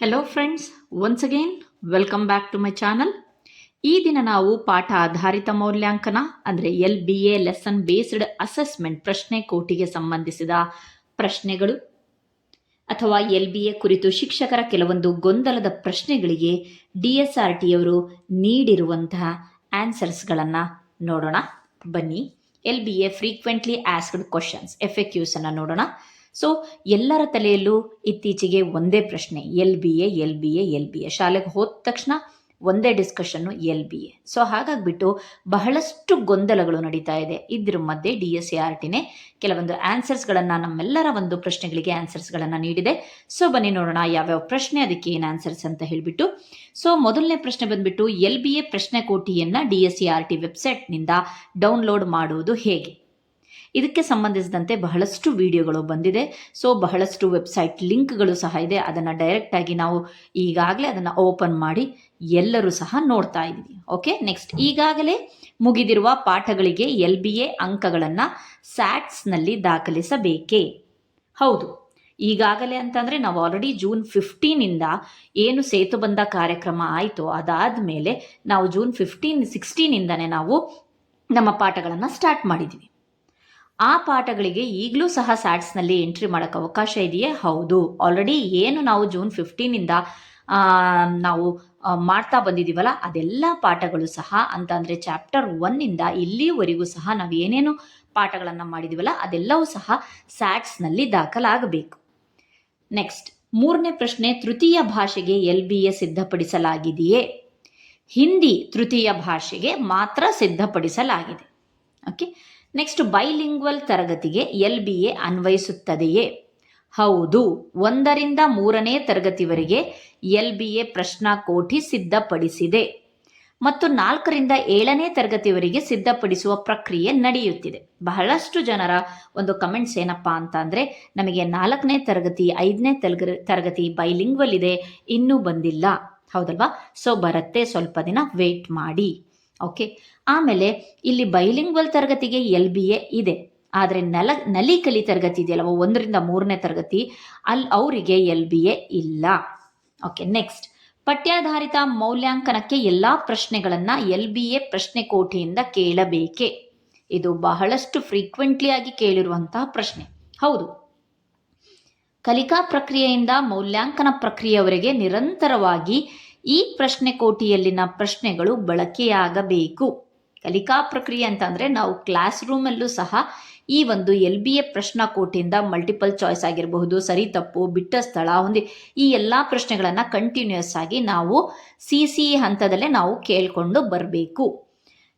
Hello friends once again welcome back to my channel ಈ ದಿನ ನಾವು ಪಾಠ ಆಧಾರಿತ ಮೌಲ್ಯಾಂಕನ, ಅಂದರೆ L B A lesson based assessment ಪ್ರಶ್ನೆ ಕೋಟಿಗೆ ಸಂಬಂಧಿಸಿದ ಪ್ರಶ್ನೆಗಳು, ಅಥವಾ ಎಲ್ ಬಿ ಎ ಕುರಿತು ಶಿಕ್ಷಕರ ಕೆಲವೊಂದು ಗೊಂದಲದ ಪ್ರಶ್ನೆಗಳಿಗೆ ಡಿ ಎಸ್ ಆರ್ ಟಿಯವರು ನೀಡಿರುವಂತಹ ಆನ್ಸರ್ಸ್ಗಳನ್ನು ನೋಡೋಣ. ಬನ್ನಿ L B A frequently asked questions F A ಕ್ಯೂಸನ್ನು ನೋಡೋಣ. ಸೊ ಎಲ್ಲರ ತಲೆಯಲ್ಲೂ ಇತ್ತೀಚೆಗೆ ಒಂದೇ ಪ್ರಶ್ನೆ, L B A, L B A, L B A. ಶಾಲೆಗೆ ಹೋದ ತಕ್ಷಣ ಒಂದೇ ಡಿಸ್ಕಷನ್ನು ಎಲ್ ಬಿ ಎ. ಸೊ ಹಾಗಾಗಿಬಿಟ್ಟು ಬಹಳಷ್ಟು ಗೊಂದಲಗಳು ನಡೀತಾ ಇದೆ. ಇದ್ರ ಮಧ್ಯೆ ಡಿ ಎಸ್ ಸಿ ಆರ್ ಟಿನೇ ಕೆಲವೊಂದು ಆನ್ಸರ್ಸ್ಗಳನ್ನು ನಮ್ಮೆಲ್ಲರ ಒಂದು ಪ್ರಶ್ನೆಗಳಿಗೆ ಆನ್ಸರ್ಸ್ಗಳನ್ನು ನೀಡಿದೆ. ಸೊ ಬನ್ನಿ ನೋಡೋಣ ಯಾವ್ಯಾವ ಪ್ರಶ್ನೆ ಅದಕ್ಕೆ ಏನು ಆನ್ಸರ್ಸ್ ಅಂತ ಹೇಳಿಬಿಟ್ಟು. ಸೊ ಮೊದಲನೇ ಪ್ರಶ್ನೆ ಬಂದ್ಬಿಟ್ಟು ಎಲ್ ಬಿ ಎ ಪ್ರಶ್ನೆ ಕೋಟಿಯನ್ನು D S C R T ವೆಬ್ಸೈಟ್ನಿಂದ download ಮಾಡುವುದು ಹೇಗೆ? ಇದಕ್ಕೆ ಸಂಬಂಧಿಸಿದಂತೆ ಬಹಳಷ್ಟು ವಿಡಿಯೋಗಳು ಬಂದಿದೆ. ಸೊ ಬಹಳಷ್ಟು ವೆಬ್ಸೈಟ್ ಲಿಂಕ್ಗಳು ಸಹ ಇದೆ. ಅದನ್ನು ಡೈರೆಕ್ಟಾಗಿ ನಾವು ಈಗಾಗಲೇ ಅದನ್ನು ಓಪನ್ ಮಾಡಿ ಎಲ್ಲರೂ ಸಹ ನೋಡ್ತಾ ಇದ್ದೀವಿ. ಓಕೆ ನೆಕ್ಸ್ಟ್ ಈಗಾಗಲೇ ಮುಗಿದಿರುವ ಪಾಠಗಳಿಗೆ ಎಲ್ ಬಿ ಎ ಅಂಕಗಳನ್ನು ಸ್ಯಾಟ್ಸ್ನಲ್ಲಿ ದಾಖಲಿಸಬೇಕೇ? ಹೌದು. ಈಗಾಗಲೇ ಅಂತಂದರೆ ನಾವು ಆಲ್ರೆಡಿ ಜೂನ್ ಫಿಫ್ಟೀನಿಂದ ಏನು ಸೇತುಬಂಧ ಕಾರ್ಯಕ್ರಮ ಆಯಿತು ಅದಾದ ಮೇಲೆ ನಾವು ಜೂನ್ ಫಿಫ್ಟೀನ್ ಸಿಕ್ಸ್ಟೀನಿಂದನೇ ನಾವು ನಮ್ಮ ಪಾಠಗಳನ್ನು ಸ್ಟಾರ್ಟ್ ಮಾಡಿದ್ದೀವಿ ಆ ಪಾಠಗಳಿಗೆ ಈಗಲೂ ಸಹ ಸ್ಯಾಟ್ಸ್ನಲ್ಲಿ ಎಂಟ್ರಿ ಮಾಡೋಕ್ಕೆ ಅವಕಾಶ ಇದೆಯೇ? ಹೌದು. ಆಲ್ರೆಡಿ ಏನು ನಾವು ಜೂನ್ ಫಿಫ್ಟೀನಿಂದ ನಾವು ಮಾಡ್ತಾ ಬಂದಿದ್ದೀವಲ್ಲ ಅದೆಲ್ಲ ಪಾಠಗಳು ಸಹ ಅಂತ ಅಂದರೆ ಚಾಪ್ಟರ್ ಒನ್ನಿಂದ ಇಲ್ಲಿವರೆಗೂ ಸಹ ನಾವು ಏನೇನು ಪಾಠಗಳನ್ನು ಮಾಡಿದ್ದೀವಲ್ಲ ಅದೆಲ್ಲವೂ ಸಹ ಸ್ಯಾಟ್ಸ್ನಲ್ಲಿ ದಾಖಲಾಗಬೇಕು. ನೆಕ್ಸ್ಟ್ ಮೂರನೇ ಪ್ರಶ್ನೆ, ತೃತೀಯ ಭಾಷೆಗೆ ಎಲ್ ಬಿ ಎ ಸಿದ್ಧಪಡಿಸಲಾಗಿದೆಯೇ? ಹಿಂದಿ ತೃತೀಯ ಭಾಷೆಗೆ ಮಾತ್ರ ಸಿದ್ಧಪಡಿಸಲಾಗಿದೆ. ಓಕೆ ನೆಕ್ಸ್ಟ್ ಬೈಲಿಂಗ್ವಲ್ ತರಗತಿಗೆ ಎಲ್ ಬಿ ಎ ಅನ್ವಯಿಸುತ್ತದೆಯೇ? ಹೌದು. ಒಂದರಿಂದ ಮೂರನೇ ತರಗತಿವರೆಗೆ ಎಲ್ ಬಿ ಎ ಪ್ರಶ್ನಾಕೋಟಿ ಸಿದ್ಧಪಡಿಸಿದೆ. ಮತ್ತು ನಾಲ್ಕರಿಂದ ಏಳನೇ ತರಗತಿವರೆಗೆ ಸಿದ್ಧಪಡಿಸುವ ಪ್ರಕ್ರಿಯೆ ನಡೆಯುತ್ತಿದೆ. ಬಹಳಷ್ಟು ಜನರ ಒಂದು ಕಮೆಂಟ್ಸ್ ಏನಪ್ಪಾ ಅಂತ ಅಂದರೆ ನಮಗೆ ನಾಲ್ಕನೇ ತರಗತಿ, ಐದನೇ ತರಗ ತರಗತಿ ಬೈಲಿಂಗ್ವಲ್ ಇದೆ, ಇನ್ನೂ ಬಂದಿಲ್ಲ. ಹೌದಲ್ವಾ? ಸೊ ಬರತ್ತೆ. ಸ್ವಲ್ಪ ದಿನ ವೇಟ್ ಮಾಡಿ. ಓಕೆ ಆಮೇಲೆ ಇಲ್ಲಿ ಬೈಲಿಂಗ್ವಲ್ ತರಗತಿಗೆ ಎಲ್ ಬಿ ಎ ಇದೆ. ಆದರೆ ನಲಿ, ನಲಿಕಲಿ ತರಗತಿ ಇದೆಯಲ್ಲವ ಒಂದರಿಂದ ಮೂರನೇ ತರಗತಿ ಅಲ್ಲಿ ಅವರಿಗೆ ಎಲ್ ಬಿ ಎ ಇಲ್ಲ. ಓಕೆ ನೆಕ್ಸ್ಟ್ ಪಠ್ಯಾಧಾರಿತ ಮೌಲ್ಯಾಂಕನಕ್ಕೆ ಎಲ್ಲ ಪ್ರಶ್ನೆಗಳನ್ನು ಎಲ್ ಬಿ ಎ ಪ್ರಶ್ನೆ ಕೋಟಿಯಿಂದ ಕೇಳಬೇಕೆ? ಇದು ಬಹಳಷ್ಟು ಫ್ರೀಕ್ವೆಂಟ್ಲಿ ಆಗಿ ಕೇಳಿರುವಂತಹ ಪ್ರಶ್ನೆ. ಹೌದು. ಕಲಿಕಾ ಪ್ರಕ್ರಿಯೆಯಿಂದ ಮೌಲ್ಯಾಂಕನ ಪ್ರಕ್ರಿಯೆಯವರೆಗೆ ನಿರಂತರವಾಗಿ ಈ ಪ್ರಶ್ನೆ ಕೋಟಿಯಲ್ಲಿನ ಪ್ರಶ್ನೆಗಳು ಬಳಕೆಯಾಗಬೇಕು. ಕಲಿಕಾ ಪ್ರಕ್ರಿಯೆ ಅಂತಂದರೆ ನಾವು ಕ್ಲಾಸ್ ರೂಮಲ್ಲೂ ಸಹ ಈ ಒಂದು ಎಲ್ ಬಿ ಎ ಪ್ರಶ್ನಾಕೋಟಿಯಿಂದ ಮಲ್ಟಿಪಲ್ ಚಾಯ್ಸ್ ಆಗಿರಬಹುದು, ಸರಿ ತಪ್ಪು, ಬಿಟ್ಟ ಸ್ಥಳ ಹೊಂದಿ ಈ ಎಲ್ಲ ಪ್ರಶ್ನೆಗಳನ್ನು ಕಂಟಿನ್ಯೂಸ್ ಆಗಿ ನಾವು ಸಿ ಸಿ ಹಂತದಲ್ಲೇ ನಾವು ಕೇಳಿಕೊಂಡು ಬರಬೇಕು.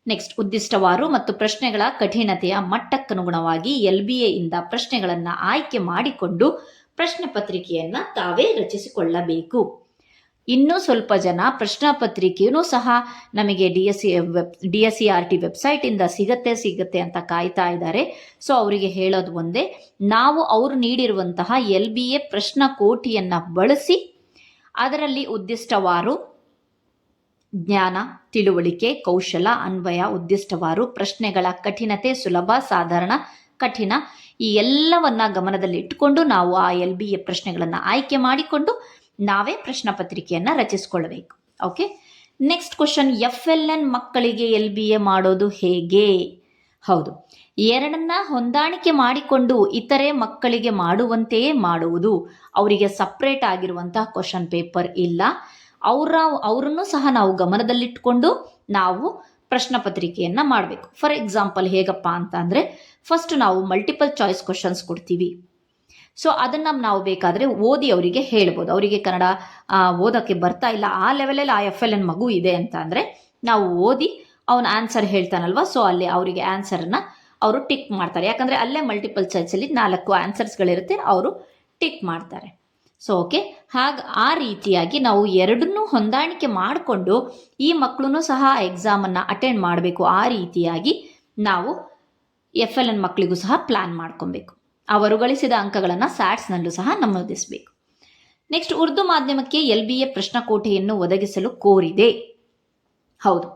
ನೆಕ್ಸ್ಟ್ ಉದ್ದಿಷ್ಟವಾರು ಮತ್ತು ಪ್ರಶ್ನೆಗಳ ಕಠಿಣತೆಯ ಮಟ್ಟಕ್ಕನುಗುಣವಾಗಿ ಎಲ್ ಬಿ ಎಯಿಂದ ಪ್ರಶ್ನೆಗಳನ್ನು ಆಯ್ಕೆ ಮಾಡಿಕೊಂಡು ಪ್ರಶ್ನೆ ಪತ್ರಿಕೆಯನ್ನು ತಾವೇ ರಚಿಸಿಕೊಳ್ಳಬೇಕು. ಇನ್ನೂ ಸ್ವಲ್ಪ ಜನ ಪ್ರಶ್ನಾಪತ್ರಿಕೆಯೂ ಸಹ ನಮಗೆ D S C web D S C R T ವೆಬ್ಸೈಟಿಂದ ಸಿಗತ್ತೆ ಸಿಗತ್ತೆ ಅಂತ ಕಾಯ್ತಾ ಇದ್ದಾರೆ. ಸೊ ಅವರಿಗೆ ಹೇಳೋದು ಒಂದೇ, ನಾವು ಅವರು ನೀಡಿರುವಂತಹ ಎಲ್ ಬಿ ಎ ಪ್ರಶ್ನ ಕೋಟಿಯನ್ನು ಬಳಸಿ ಅದರಲ್ಲಿ ಉದ್ದಿಷ್ಟವಾರು ಜ್ಞಾನ, ತಿಳುವಳಿಕೆ, ಕೌಶಲ, ಅನ್ವಯ, ಉದ್ದಿಷ್ಟವಾರು ಪ್ರಶ್ನೆಗಳ ಕಠಿಣತೆ, ಸುಲಭ, ಸಾಧಾರಣ, ಕಠಿಣ ಈ ಎಲ್ಲವನ್ನ ಗಮನದಲ್ಲಿ ಇಟ್ಟುಕೊಂಡು ನಾವು ಆ ಎಲ್ ಬಿ ಎ ಪ್ರಶ್ನೆಗಳನ್ನು ಆಯ್ಕೆ ಮಾಡಿಕೊಂಡು ನಾವೇ ಪ್ರಶ್ನೆ ಪತ್ರಿಕೆಯನ್ನು ರಚಿಸಿಕೊಳ್ಳಬೇಕು okay next question F L N ಮಕ್ಕಳಿಗೆ ಎಲ್ ಬಿ ಎ ಮಾಡೋದು ಹೇಗೆ? ಹೌದು. ಎರಡನ್ನ ಹೊಂದಾಣಿಕೆ ಮಾಡಿಕೊಂಡು ಇತರೆ ಮಕ್ಕಳಿಗೆ ಮಾಡುವಂತೆಯೇ ಮಾಡುವುದು. ಅವರಿಗೆ ಸಪ್ರೇಟ್ ಆಗಿರುವಂತಹ ಕ್ವಶನ್ ಪೇಪರ್ ಇಲ್ಲ. ಅವರ, ಅವರನ್ನು ಸಹ ನಾವು ಗಮನದಲ್ಲಿಟ್ಕೊಂಡು ನಾವು ಪ್ರಶ್ನೆ ಪತ್ರಿಕೆಯನ್ನು ಮಾಡಬೇಕು. ಫಾರ್ ಎಕ್ಸಾಂಪಲ್ ಹೇಗಪ್ಪ ಅಂತ ಅಂದರೆ ಫಸ್ಟ್ ನಾವು ಮಲ್ಟಿಪಲ್ ಚಾಯ್ಸ್ ಕ್ವಶನ್ಸ್ ಕೊಡ್ತೀವಿ. ಸೊ ಅದನ್ನು ನಾವು ಬೇಕಾದರೆ ಓದಿ ಅವರಿಗೆ ಹೇಳ್ಬೋದು. ಅವರಿಗೆ ಕನ್ನಡ ಓದೋಕ್ಕೆ ಬರ್ತಾ ಇಲ್ಲ. ಆ ಲೆವೆಲಲ್ಲಿ ಆ ಎಫ್ ಎಲ್ ಎನ್ ಮಗು ಇದೆ ಅಂತ ಅಂದರೆ ನಾವು ಓದಿ ಅವನ ಆನ್ಸರ್ ಹೇಳ್ತಾನಲ್ವ? ಸೊ ಅಲ್ಲಿ ಅವರಿಗೆ ಆನ್ಸರನ್ನು ಅವರು ಟಿಕ್ ಮಾಡ್ತಾರೆ. ಯಾಕಂದರೆ ಅಲ್ಲೇ ಮಲ್ಟಿಪಲ್ ಚಾಯ್ಸಲ್ಲಿ ನಾಲ್ಕು ಆನ್ಸರ್ಸ್ಗಳಿರುತ್ತೆ ಅವರು ಟಿಕ್ ಮಾಡ್ತಾರೆ. ಸೊ ಓಕೆ ಹಾಗೆ, ಆ ರೀತಿಯಾಗಿ ನಾವು ಎರಡನ್ನೂ ಹೊಂದಾಣಿಕೆ ಮಾಡಿಕೊಂಡು ಈ ಮಕ್ಕಳೂ ಸಹ ಎಕ್ಸಾಮನ್ನು ಅಟೆಂಡ್ ಮಾಡಬೇಕು. ಆ ರೀತಿಯಾಗಿ ನಾವು ಎಫ್ ಎಲ್ ಎನ್ ಮಕ್ಕಳಿಗೂ ಸಹ ಪ್ಲ್ಯಾನ್ ಮಾಡ್ಕೊಬೇಕು. ಅವರು ಗಳಿಸಿದ ಅಂಕಗಳನ್ನು ಸ್ಯಾಟ್ಸ್ನಲ್ಲೂ ಸಹ ನಮೂದಿಸಬೇಕು. ನೆಕ್ಸ್ಟ್ ಉರ್ದು ಮಾಧ್ಯಮಕ್ಕೆ ಎಲ್ ಬಿ ಎ ಪ್ರಶ್ನಕೋಟೆಯನ್ನು ಒದಗಿಸಲು ಕೋರಿದೆ. ಹೌದು,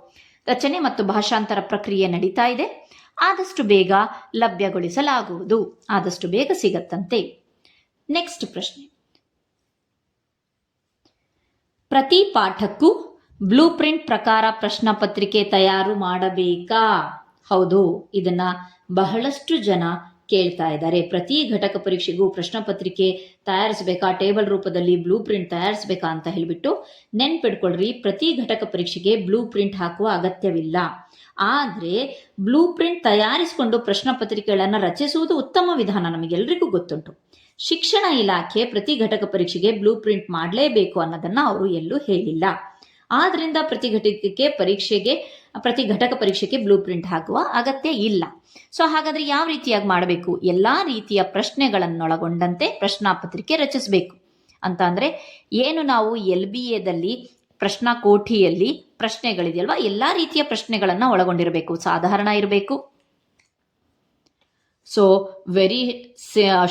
ರಚನೆ ಮತ್ತು ಭಾಷಾಂತರ ಪ್ರಕ್ರಿಯೆ ನಡೀತಾ ಇದೆ. ಆದಷ್ಟು ಬೇಗ ಲಭ್ಯಗೊಳಿಸಲಾಗುವುದು. ಆದಷ್ಟು ಬೇಗ ಸಿಗತ್ತಂತೆ. ನೆಕ್ಸ್ಟ್ ಪ್ರಶ್ನೆ. ಪ್ರತಿ ಪಾಠಕ್ಕೂ ಬ್ಲೂ ಪ್ರಿಂಟ್ ಪ್ರಕಾರ ಪ್ರಶ್ನ ಪತ್ರಿಕೆ ತಯಾರು ಮಾಡಬೇಕಾ? ಹೌದು, ಇದನ್ನ ಬಹಳಷ್ಟು ಜನ ಕೇಳ್ತಾ ಇದ್ದಾರೆ. ಪ್ರತಿ ಘಟಕ ಪರೀಕ್ಷೆಗೂ ಪ್ರಶ್ನೆ ಪತ್ರಿಕೆ ತಯಾರಿಸಬೇಕಾ? ಟೇಬಲ್ ರೂಪದಲ್ಲಿ ಬ್ಲೂ ಪ್ರಿಂಟ್ ತಯಾರಿಸಬೇಕಾ ಅಂತ ಹೇಳಿಬಿಟ್ಟು ನೆನ್ಪಿಡ್ಕೊಳ್ರಿ ಪ್ರತಿ ಘಟಕ ಪರೀಕ್ಷೆಗೆ ಬ್ಲೂ ಪ್ರಿಂಟ್ ಹಾಕುವ ಅಗತ್ಯವಿಲ್ಲ. ಆದರೆ ಬ್ಲೂ ಪ್ರಿಂಟ್ ತಯಾರಿಸಿಕೊಂಡು ಪ್ರಶ್ನ ಪತ್ರಿಕೆಗಳನ್ನು ರಚಿಸುವುದು ಉತ್ತಮ ವಿಧಾನ ನಮಗೆಲ್ಲರಿಗೂ ಗೊತ್ತುಂಟು. ಶಿಕ್ಷಣ ಇಲಾಖೆ ಪ್ರತಿ ಘಟಕ ಪರೀಕ್ಷೆಗೆ ಬ್ಲೂ ಪ್ರಿಂಟ್ ಮಾಡಲೇಬೇಕು ಅನ್ನೋದನ್ನ ಅವರು ಎಲ್ಲೂ ಹೇಳಿಲ್ಲ. ಆದ್ದರಿಂದ ಪ್ರತಿ ಘಟಕಕ್ಕೆ ಪರೀಕ್ಷೆಗೆ ಪ್ರತಿ ಘಟಕ ಪರೀಕ್ಷೆಗೆ ಬ್ಲೂ ಪ್ರಿಂಟ್ ಹಾಕುವ ಅಗತ್ಯ ಇಲ್ಲ. ಸೊ ಹಾಗಾದ್ರೆ ಯಾವ ರೀತಿಯಾಗಿ ಮಾಡಬೇಕು? ಎಲ್ಲಾ ರೀತಿಯ ಪ್ರಶ್ನೆಗಳನ್ನೊಳಗೊಂಡಂತೆ ಪ್ರಶ್ನಾಪತ್ರಿಕೆ ರಚಿಸಬೇಕು. ಅಂತ ಅಂದರೆ, ಏನು ನಾವು ಎಲ್ ಬಿ ಎದಲ್ಲಿ ಪ್ರಶ್ನಾ ಕೋಠಿಯಲ್ಲಿ ಪ್ರಶ್ನೆಗಳಿದೆಯಲ್ವಾ? ಎಲ್ಲಾ ರೀತಿಯ ಪ್ರಶ್ನೆಗಳನ್ನು ಒಳಗೊಂಡಿರಬೇಕು. ಸಾಧಾರಣ ಇರಬೇಕು. ಸೊ ವೆರಿ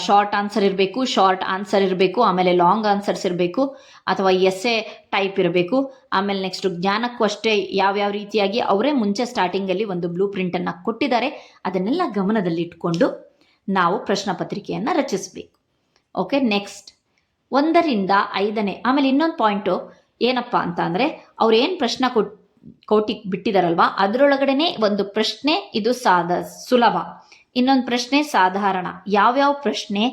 ಶಾರ್ಟ್ ಆನ್ಸರ್ ಇರಬೇಕು ಶಾರ್ಟ್ ಆನ್ಸರ್ ಇರಬೇಕು, ಆಮೇಲೆ ಲಾಂಗ್ ಆನ್ಸರ್ಸ್ ಇರಬೇಕು, ಅಥವಾ ಎಸ್ ಎ ಟೈಪ್ ಇರಬೇಕು. ಆಮೇಲೆ ನೆಕ್ಸ್ಟ್ ಜ್ಞಾನಕ್ಕೂ ಅಷ್ಟೇ ಯಾವ್ಯಾವ ರೀತಿಯಾಗಿ ಅವರೇ ಮುಂಚೆ ಸ್ಟಾರ್ಟಿಂಗಲ್ಲಿ ಒಂದು ಬ್ಲೂ ಪ್ರಿಂಟನ್ನು ಕೊಟ್ಟಿದ್ದಾರೆ, ಅದನ್ನೆಲ್ಲ ಗಮನದಲ್ಲಿಟ್ಕೊಂಡು ನಾವು ಪ್ರಶ್ನೆ ಪತ್ರಿಕೆಯನ್ನು ರಚಿಸಬೇಕು. ಓಕೆ ನೆಕ್ಸ್ಟ್ ಒಂದರಿಂದ ಐದನೇ, ಆಮೇಲೆ ಇನ್ನೊಂದು ಪಾಯಿಂಟು ಏನಪ್ಪ ಅಂತ ಅಂದರೆ, ಅವ್ರು ಏನು ಪ್ರಶ್ನೆ ಕೊಟ್ ಕೋಟಿಗೆ ಬಿಟ್ಟಿದಾರಲ್ವಾ, ಅದರೊಳಗಡೆನೆ ಒಂದು ಪ್ರಶ್ನೆ ಇದು ಸಾಧ ಸುಲಭ. ಇನ್ನೊಂದು ಪ್ರಶ್ನೆ ಸಾಧಾರಣ. ಯಾವ್ಯಾವ ಪ್ರಶ್ನೆ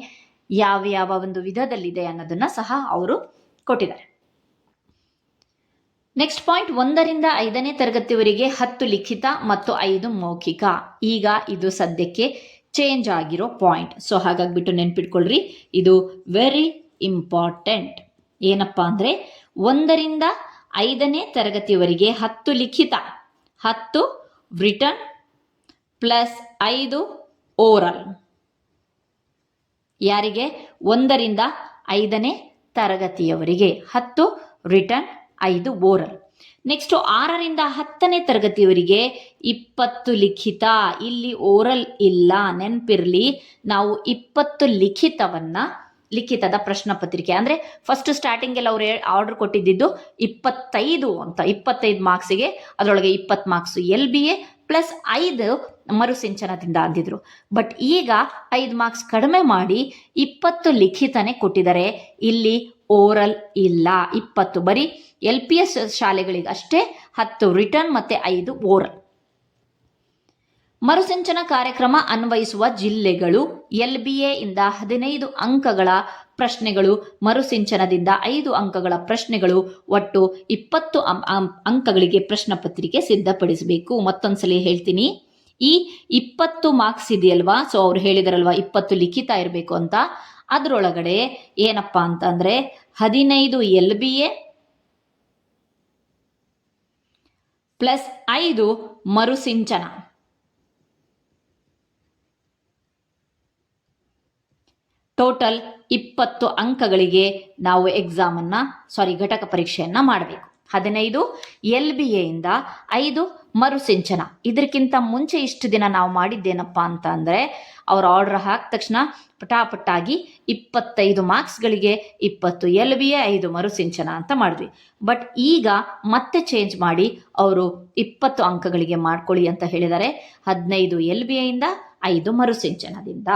ಯಾವ್ಯಾವ ಒಂದು ವಿಧದಲ್ಲಿದೆ ಅನ್ನೋದನ್ನ ಸಹ ಅವರು ಕೊಟ್ಟಿದ್ದಾರೆ. ನೆಕ್ಸ್ಟ್ ಪಾಯಿಂಟ್ ಒಂದರಿಂದ ಐದನೇ ತರಗತಿವರೆಗೆ ಹತ್ತು ಲಿಖಿತ ಮತ್ತು ಐದು ಮೌಖಿಕ. ಈಗ ಇದು ಸದ್ಯಕ್ಕೆ ಚೇಂಜ್ ಆಗಿರೋ ಪಾಯಿಂಟ್ ಸೊ ಹಾಗಾಗ್ಬಿಟ್ಟು ನೆನ್ಪಿಟ್ಕೊಳ್ರಿ. ಇದು ವೆರಿ ಇಂಪಾರ್ಟೆಂಟ್ ಏನಪ್ಪಾ ಅಂದ್ರೆ ಒಂದರಿಂದ ಐದನೇ ತರಗತಿವರೆಗೆ ಹತ್ತು ಲಿಖಿತ. ಹತ್ತು ರಿಟರ್ನ್ ಪ್ಲಸ್ ಐದು ಓರಲ್. ಯಾರಿಗೆ? ಒಂದರಿಂದ ಐದನೇ ತರಗತಿಯವರಿಗೆ. ಹತ್ತು, ರಿಟರ್ನ್ ಐದು, ಓರಲ್. ನೆಕ್ಸ್ಟ್ ಆರರಿಂದ ಹತ್ತನೇ ತರಗತಿಯವರಿಗೆ ಇಪ್ಪತ್ತು ಲಿಖಿತ. ಇಲ್ಲಿ ಓರಲ್ ಇಲ್ಲ, ನೆನಪಿರ್ಲಿ. ನಾವು ಇಪ್ಪತ್ತು ಲಿಖಿತವನ್ನ, ಲಿಖಿತದ ಪ್ರಶ್ನೆ ಪತ್ರಿಕೆ. ಅಂದ್ರೆ ಫಸ್ಟ್ ಸ್ಟಾರ್ಟಿಂಗ್ ಎಲ್ಲ ಅವ್ರು ಆರ್ಡರ್ ಕೊಟ್ಟಿದ್ದು ಇಪ್ಪತ್ತೈದು ಅಂತ. ಇಪ್ಪತ್ತೈದು ಮಾರ್ಕ್ಸಿಗೆ ಅದರೊಳಗೆ ಇಪ್ಪತ್ತು marks L B A plus ಐದು ಮರುಸಿಂಚನದಿಂದ ಅಂದಿದ್ರು. ಬಟ್ ಈಗ ಐದು ಮಾರ್ಕ್ಸ್ ಕಡಿಮೆ ಮಾಡಿ ಇಪ್ಪತ್ತು ಲಿಖಿತನೇ ಕೊಟ್ಟಿದ್ದಾರೆ. ಇಲ್ಲಿ ಓರಲ್ ಇಲ್ಲ. ಇಪ್ಪತ್ತು ಬರೀ ಎಲ್ ಪಿ ಎಸ್ ಶಾಲೆಗಳಿಗೆ ಅಷ್ಟೇ, ಹತ್ತು ರಿಟರ್ನ್ ಮತ್ತೆ ಐದು ಓರಲ್. ಮರುಸಿಂಚನ ಕಾರ್ಯಕ್ರಮ ಅನ್ವಯಿಸುವ ಜಿಲ್ಲೆಗಳು ಎಲ್ ಬಿ ಎ ಇಂದ ಹದಿನೈದು ಅಂಕಗಳ ಪ್ರಶ್ನೆಗಳು, ಮರುಸಿಂಚನದಿಂದ ಐದು ಅಂಕಗಳ ಪ್ರಶ್ನೆಗಳು, ಒಟ್ಟು ಇಪ್ಪತ್ತು ಅಂಕಗಳಿಗೆ ಪ್ರಶ್ನೆ ಪತ್ರಿಕೆ ಸಿದ್ಧಪಡಿಸಬೇಕು. ಮತ್ತೊಂದ್ಸಲಿ ಹೇಳ್ತೀನಿ. ಈ ಇಪ್ಪತ್ತು ಮಾರ್ಕ್ಸ್ ಇದೆಯಲ್ವಾ? ಸೊ ಅವ್ರು ಹೇಳಿದಾರಲ್ವಾ, ಇಪ್ಪತ್ತು ಲಿಖಿತ ಇರಬೇಕು ಅಂತ. ಅದರೊಳಗಡೆ ಏನಪ್ಪ ಅಂತಂದ್ರೆ, ಹದಿನೈದು ಎಲ್ ಬಿ ಎ ಪ್ಲಸ್ ಐದು ಮರುಸಿಂಚನ. ಟೋಟಲ್ ಇಪ್ಪತ್ತು ಅಂಕಗಳಿಗೆ ನಾವು ಎಕ್ಸಾಮನ್ನ ಸಾರಿ ಘಟಕ ಪರೀಕ್ಷೆಯನ್ನ ಮಾಡಬೇಕು. ಹದಿನೈದು ಎಲ್ ಬಿ ಎಯಿಂದ ಐದು, ಮರುಸಿಂಚನ. ಇದಕ್ಕಿಂತ ಮುಂಚೆ ಇಷ್ಟು ದಿನ ನಾವು ಮಾಡಿದ್ದೇನಪ್ಪ ಅಂತ ಅಂದರೆ, ಅವ್ರ ಆರ್ಡರ್ ಹಾಕಿದ ತಕ್ಷಣ ಪಟಾಪಟ್ಟಾಗಿ ಇಪ್ಪತ್ತೈದು ಮಾರ್ಕ್ಸ್ಗಳಿಗೆ ಇಪ್ಪತ್ತು ಎಲ್ ಬಿ ಎ ಐದು ಮರುಸಿಂಚನ ಅಂತ ಮಾಡಿದ್ವಿ. ಬಟ್ ಈಗ ಮತ್ತೆ ಚೇಂಜ್ ಮಾಡಿ ಅವರು ಇಪ್ಪತ್ತು ಅಂಕಗಳಿಗೆ ಮಾಡ್ಕೊಳ್ಳಿ ಅಂತ ಹೇಳಿದ್ದಾರೆ. ಹದಿನೈದು ಎಲ್ ಬಿ ಎಯಿಂದ ಐದು ಮರುಸಿಂಚನದಿಂದ.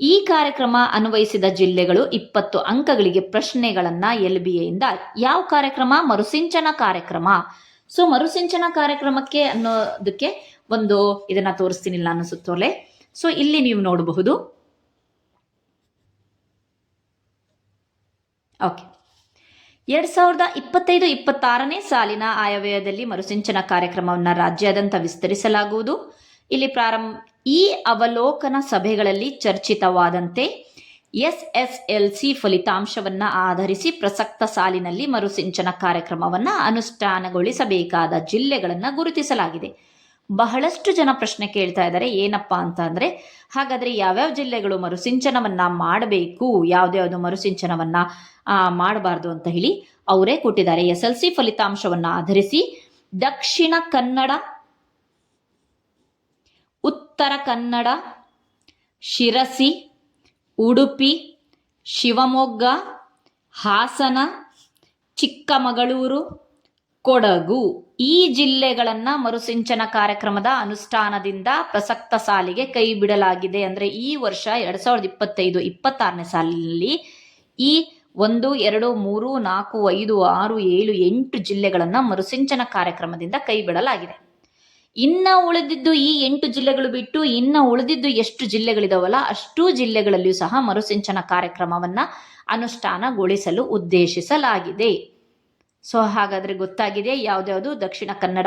ಈ ಕಾರ್ಯಕ್ರಮ ಅನ್ವಯಿಸಿದ ಜಿಲ್ಲೆಗಳು ಇಪ್ಪತ್ತು ಅಂಕಗಳಿಗೆ ಪ್ರಶ್ನೆಗಳನ್ನ ಎಲ್ ಬಿ ಎಯಿಂದ ಯಾವ ಕಾರ್ಯಕ್ರಮ? ಮರುಸಿಂಚನ ಕಾರ್ಯಕ್ರಮ. ಸೊ ಮರುಸಿಂಚನ ಕಾರ್ಯಕ್ರಮಕ್ಕೆ ಅನ್ನೋದಕ್ಕೆ ಒಂದು ಇದನ್ನ ತೋರಿಸ್ತೀನಿಲ್ಲ ಸುತ್ತೋಲೆ. ಸೊ ಇಲ್ಲಿ ನೀವು ನೋಡಬಹುದು. ಓಕೆ ಎರಡ್ ಸಾವಿರದ ಇಪ್ಪತ್ತೈದು, ಇಪ್ಪತ್ತಾರನೇ ಸಾಲಿನ ಆಯವ್ಯಯದಲ್ಲಿ ಮರುಸಿಂಚನ ಕಾರ್ಯಕ್ರಮವನ್ನು ರಾಜ್ಯಾದ್ಯಂತ ವಿಸ್ತರಿಸಲಾಗುವುದು. ಇಲ್ಲಿ ಪ್ರಾರಂಭ ಈ ಅವಲೋಕನ ಸಭೆಗಳಲ್ಲಿ ಚರ್ಚಿತವಾದಂತೆ ಎಸ್ ಎಸ್ ಎಲ್ ಸಿ ಫಲಿತಾಂಶವನ್ನು ಆಧರಿಸಿ ಪ್ರಸಕ್ತ ಸಾಲಿನಲ್ಲಿ ಮರುಸಿಂಚನ ಕಾರ್ಯಕ್ರಮವನ್ನು ಅನುಷ್ಠಾನಗೊಳಿಸಬೇಕಾದ ಜಿಲ್ಲೆಗಳನ್ನು ಗುರುತಿಸಲಾಗಿದೆ. ಬಹಳಷ್ಟು ಜನ ಪ್ರಶ್ನೆ ಕೇಳ್ತಾ ಇದ್ದಾರೆ, ಏನಪ್ಪಾ ಅಂತ ಅಂದ್ರೆ, ಹಾಗಾದ್ರೆ ಯಾವ್ಯಾವ ಜಿಲ್ಲೆಗಳು ಮರುಸಿಂಚನವನ್ನ ಮಾಡಬೇಕು, ಯಾವ್ದ್ಯಾವ್ದು ಮರುಸಿಂಚನವನ್ನ ಮಾಡಬಾರ್ದು ಅಂತ ಹೇಳಿ ಅವರೇ ಕೊಟ್ಟಿದ್ದಾರೆ. ಎಸ್ ಎಲ್ ಸಿ ಫಲಿತಾಂಶವನ್ನ ಆಧರಿಸಿ ದಕ್ಷಿಣ ಕನ್ನಡ ಉತ್ತರ ಕನ್ನಡ, ಶಿರಸಿ, ಉಡುಪಿ, ಶಿವಮೊಗ್ಗ, ಹಾಸನ, ಚಿಕ್ಕಮಗಳೂರು, ಕೊಡಗು. ಈ ಜಿಲ್ಲೆಗಳನ್ನು ಮರುಸಿಂಚನ ಕಾರ್ಯಕ್ರಮದ ಅನುಷ್ಠಾನದಿಂದ ಪ್ರಸಕ್ತ ಸಾಲಿಗೆ ಕೈ ಬಿಡಲಾಗಿದೆ. ಅಂದರೆ ಈ ವರ್ಷ ಎರಡು ಸಾವಿರದ ಇಪ್ಪತ್ತೈದು, ಇಪ್ಪತ್ತಾರನೇ ಸಾಲಿನಲ್ಲಿ ಈ ಒಂದು, ಎರಡು, ಮೂರು, ನಾಲ್ಕು, ಐದು, ಆರು, ಏಳು, ಎಂಟು ಜಿಲ್ಲೆಗಳನ್ನು ಮರುಸಿಂಚನ ಕಾರ್ಯಕ್ರಮದಿಂದ ಕೈಬಿಡಲಾಗಿದೆ ಇನ್ನ ಉಳಿದಿದ್ದು ಈ ಎಂಟು ಜಿಲ್ಲೆಗಳು ಬಿಟ್ಟು ಇನ್ನ ಉಳಿದಿದ್ದು ಎಷ್ಟು ಜಿಲ್ಲೆಗಳಿದಾವಲ್ಲ, ಅಷ್ಟೂ ಜಿಲ್ಲೆಗಳಲ್ಲಿಯೂ ಸಹ ಮರುಸಿಂಚನ ಕಾರ್ಯಕ್ರಮವನ್ನ ಅನುಷ್ಠಾನಗೊಳಿಸಲು ಉದ್ದೇಶಿಸಲಾಗಿದೆ. ಸೊ ಹಾಗಾದ್ರೆ ಗೊತ್ತಾಗಿದೆ ಯಾವ್ದ್ಯಾವುದು ದಕ್ಷಿಣ ಕನ್ನಡ,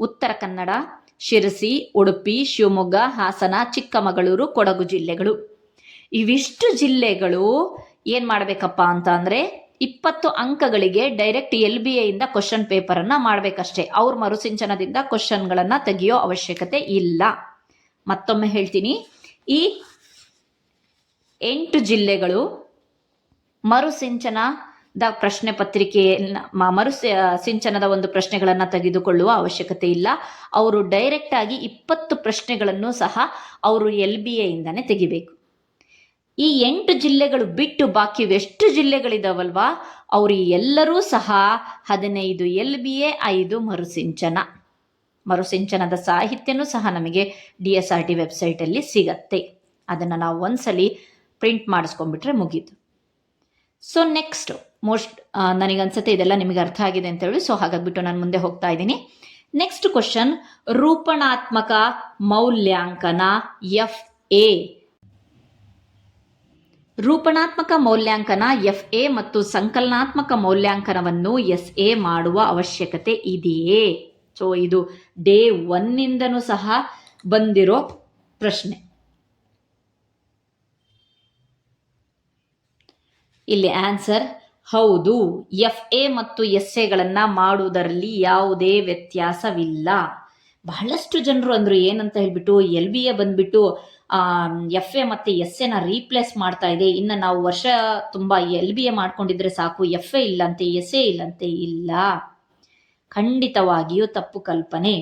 ಉತ್ತರ ಕನ್ನಡ, ಶಿರಸಿ, ಉಡುಪಿ, ಶಿವಮೊಗ್ಗ, ಹಾಸನ, ಚಿಕ್ಕಮಗಳೂರು, ಕೊಡಗು ಜಿಲ್ಲೆಗಳು. ಇವಿಷ್ಟು ಜಿಲ್ಲೆಗಳು ಏನ್ ಮಾಡಬೇಕಪ್ಪ ಅಂತ ಅಂದ್ರೆ ಇಪ್ಪತ್ತು ಅಂಕಗಳಿಗೆ ಡೈರೆಕ್ಟ್ ಎಲ್ ಬಿ ಇಂದ ಕ್ವಶನ್ ಪೇಪರನ್ನು ಮಾಡಬೇಕಷ್ಟೇ. ಅವ್ರ ಮರುಸಿಂಚನದಿಂದ ಕ್ವಶನ್ಗಳನ್ನು ತೆಗೆಯೋ ಅವಶ್ಯಕತೆ ಇಲ್ಲ. ಮತ್ತೊಮ್ಮೆ ಹೇಳ್ತೀನಿ. ಈ ಎಂಟು ಜಿಲ್ಲೆಗಳು ಮರುಸಿಂಚನದ ಪ್ರಶ್ನೆ ಪತ್ರಿಕೆಯನ್ನು ಮರು ಸಿಂಚನದ ಒಂದು ಪ್ರಶ್ನೆಗಳನ್ನು ತೆಗೆದುಕೊಳ್ಳುವ ಅವಶ್ಯಕತೆ ಇಲ್ಲ. ಅವರು ಡೈರೆಕ್ಟ್ ಆಗಿ ಇಪ್ಪತ್ತು ಪ್ರಶ್ನೆಗಳನ್ನು ಸಹ ಅವರು ಎಲ್ ಬಿ ಎಯಿಂದನೇ ತೆಗಿಬೇಕು. ಈ ಎಂಟು ಜಿಲ್ಲೆಗಳು ಬಿಟ್ಟು ಬಾಕಿ ಎಷ್ಟು ಜಿಲ್ಲೆಗಳಿದಾವಲ್ವಾ? ಅವರು ಎಲ್ಲರೂ ಸಹ ಹದಿನೈದು ಎಲ್ ಬಿ ಎ, ಐದು ಮರುಸಿಂಚನ. ಮರುಸಿಂಚನದ ಸಾಹಿತ್ಯನೂ ಸಹ ನಮಗೆ ಡಿ ಎಸ್ ಆರ್ ಟಿ ವೆಬ್ಸೈಟಲ್ಲಿ ಸಿಗತ್ತೆ. ಅದನ್ನು ನಾವು ಒಂದ್ಸಲಿ ಪ್ರಿಂಟ್ ಮಾಡಿಸ್ಕೊಂಡ್ಬಿಟ್ರೆ ಮುಗೀತು. ಸೊ ನೆಕ್ಸ್ಟ್ ಮೋಸ್ಟ್ ನನಗನ್ಸುತ್ತೆ ಇದೆಲ್ಲ ನಿಮಗೆ ಅರ್ಥ ಆಗಿದೆ ಅಂತ ಹೇಳಿ ಸೊ ಹಾಗಾಗ್ಬಿಟ್ಟು ನಾನು ಮುಂದೆ ಹೋಗ್ತಾ ಇದ್ದೀನಿ. ನೆಕ್ಸ್ಟ್ ಕ್ವಶನ್ ರೂಪಣಾತ್ಮಕ ಮೌಲ್ಯಾಂಕನ ಎಫ್ ಎ. ರೂಪಣಾತ್ಮಕ ಮೌಲ್ಯಾಂಕನ ಎಫ್ ಎ ಮತ್ತು ಸಂಕಲನಾತ್ಮಕ ಮೌಲ್ಯಾಂಕನವನ್ನು ಎಸ್ ಎ ಮಾಡುವ ಅವಶ್ಯಕತೆ ಇದೆಯೇ? ಸೊ ಇದು ಡೇ ಒನ್ನಿಂದನೂ ಸಹ ಬಂದಿರೋ ಪ್ರಶ್ನೆ. ಇಲ್ಲಿ ಆನ್ಸರ್, ಹೌದು, ಎಫ್ ಎ ಮತ್ತು ಎಸ್ ಎಗಳನ್ನು ಮಾಡುವುದರಲ್ಲಿ ಯಾವುದೇ ವ್ಯತ್ಯಾಸವಿಲ್ಲ. ಬಹಳಷ್ಟು ಜನರು ಅಂದರು ಏನಂತ ಹೇಳ್ಬಿಟ್ಟು ಎಲ್ ಬಿ ಎ ಬಂದ್ಬಿಟ್ಟು ಎಫ್ ಎ ಮತ್ತು ಎಸ್ ಎನ ರೀಪ್ಲೇಸ್ ಮಾಡ್ತಾ ಇದೆ. ಇನ್ನು ನಾವು ವರ್ಷ ತುಂಬ ಎಲ್ ಬಿ ಎ ಮಾಡ್ಕೊಂಡಿದ್ರೆ ಸಾಕು. ಎಫ್ ಎ ಇಲ್ಲಂತೆ ಎಸ್ ಎ ಇಲ್ಲಂತೆ ಇಲ್ಲ. ಖಂಡಿತವಾಗಿಯೂ ತಪ್ಪು ಕಲ್ಪನೆ.